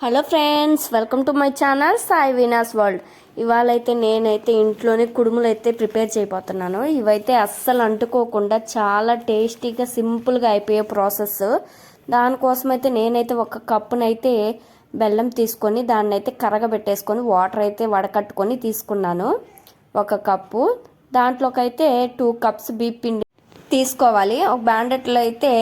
Hello friends welcome to my channel Sai Vinas world. ఇవాళ అయితే నేనైతే ఇంట్లోనే కుడుములు అయితే ప్రిపేర్ చేయబోతున్నాను. ఇవైతే అస్సలు అంటుకోకుండా చాలా టేస్టీగా సింపుల్గా అయిపోయే ప్రాసెస్. దానికోసం అయితే నేనైతే ఒక కప్పునైతే బెల్లం తీసుకొని దాన్ని అయితే కరగబెట్టేసుకొని వాటర్ అయితే వడకట్టుకొని తీసుకున్నాను. ఒక కప్పు. దాంట్లోకైతే టూ కప్స్ బీప్ పిండి తీసుకోవాలి. ఒక బ్యాండెట్లో అయితే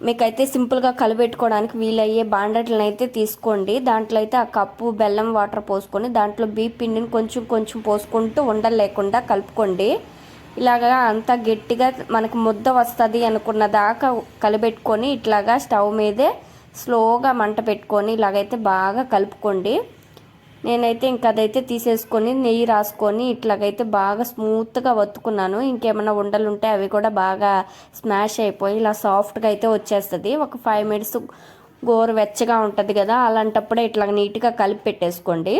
మీకైతే సింపుల్గా కలిపెట్టుకోవడానికి వీలయ్యే బాండట్లను అయితే తీసుకోండి. దాంట్లో అయితే ఆ కప్పు బెల్లం వాటర్ పోసుకొని దాంట్లో బీ పిండిని కొంచెం కొంచెం పోసుకుంటూ ఉండలు లేకుండా కలుపుకోండి. ఇలాగా అంతా గట్టిగా మనకు ముద్ద వస్తుంది అనుకున్న దాకా కలిపెట్టుకొని ఇట్లాగా స్టవ్ మీదే స్లోగా మంట పెట్టుకొని ఇలాగైతే బాగా కలుపుకోండి. నేనైతే ఇంక అదైతే తీసేసుకొని నెయ్యి రాసుకొని ఇట్లాగైతే బాగా స్మూత్గా వత్తుకున్నాను. ఇంకేమైనా ఉండలు ఉంటే అవి కూడా బాగా స్మాష్ అయిపోయి ఇలా సాఫ్ట్గా అయితే వచ్చేస్తుంది. ఒక ఫైవ్ మినిట్స్ గోరు వెచ్చగా ఉంటుంది కదా అలాంటప్పుడే ఇట్లా నీట్గా కలిపి పెట్టేసుకోండి.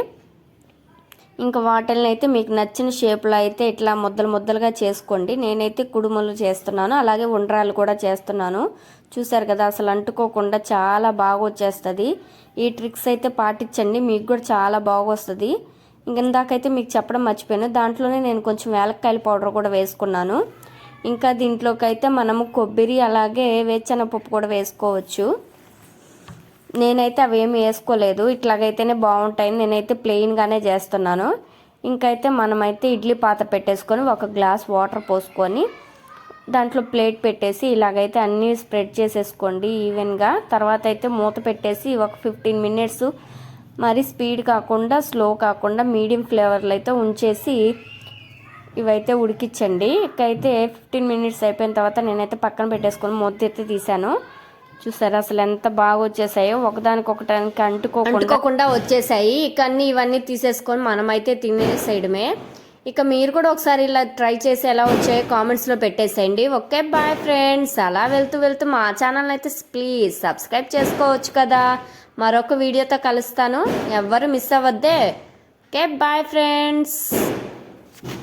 ఇంకా వాటిల్ని అయితే మీకు నచ్చిన షేప్లో అయితే ఇట్లా ముద్దలు ముద్దలుగా చేసుకోండి. నేనైతే కుడుములు చేస్తున్నాను అలాగే ఉండ్రాలు కూడా చేస్తున్నాను. చూసారు కదా అసలు అంటుకోకుండా చాలా బాగా వచ్చేస్తుంది ఈ ట్రిక్స్ అయితే పాటించండి మీకు కూడా చాలా బాగా వస్తుంది ఇంక ఇందాకైతే మీకు చెప్పడం మర్చిపోయాను దాంట్లోనే నేను కొంచెం వేలక్కాయల పౌడర్ కూడా వేసుకున్నాను. ఇంకా దీంట్లోకి అయితే మనము కొబ్బరి అలాగే వేరుశనగపప్పు కూడా వేసుకోవచ్చు. నేనైతే అవి ఏమి వేసుకోలేదు. ఇట్లాగైతేనే బాగుంటాయి నేనైతే ప్లెయిన్గానే చేస్తున్నాను. ఇంకైతే మనమైతే ఇడ్లీ పాత పెట్టేసుకొని ఒక గ్లాస్ వాటర్ పోసుకొని దాంట్లో ప్లేట్ పెట్టేసి ఇలాగైతే అన్నీ స్ప్రెడ్ చేసేసుకోండి ఈవెన్గా తర్వాత అయితే మూత పెట్టేసి ఒక ఫిఫ్టీన్ మినిట్స్ మరి స్పీడ్ కాకుండా స్లో కాకుండా మీడియం ఫ్లేవర్లో అయితే ఉంచేసి ఇవైతే ఉడికించండి. ఇకైతే ఫిఫ్టీన్ మినిట్స్ అయిపోయిన తర్వాత నేనైతే పక్కన పెట్టేసుకొని మూత అయితే తీసాను చూసారు? అసలు ఎంత బాగా వచ్చేసాయో. ఒకదానికొకటానికి అంటుకోకుండా అంటుకోకుండా వచ్చేసాయి. ఇక అన్ని ఇవన్నీ తీసేసుకొని మనమైతే తినేసేయడమే ఇక మీరు కూడా ఒకసారి ఇలా ట్రై చేసి ఎలా వచ్చాయో కామెంట్స్లో పెట్టేసేయండి. ఓకే బాయ్ ఫ్రెండ్స్ అలా వెళ్తూ వెళ్తూ మా ఛానల్ అయితే ప్లీజ్ సబ్స్క్రైబ్ చేసుకోవచ్చు కదా. మరొక వీడియోతో కలుస్తాను. ఎవ్వరు మిస్ అవ్వద్దే. Okay bye friends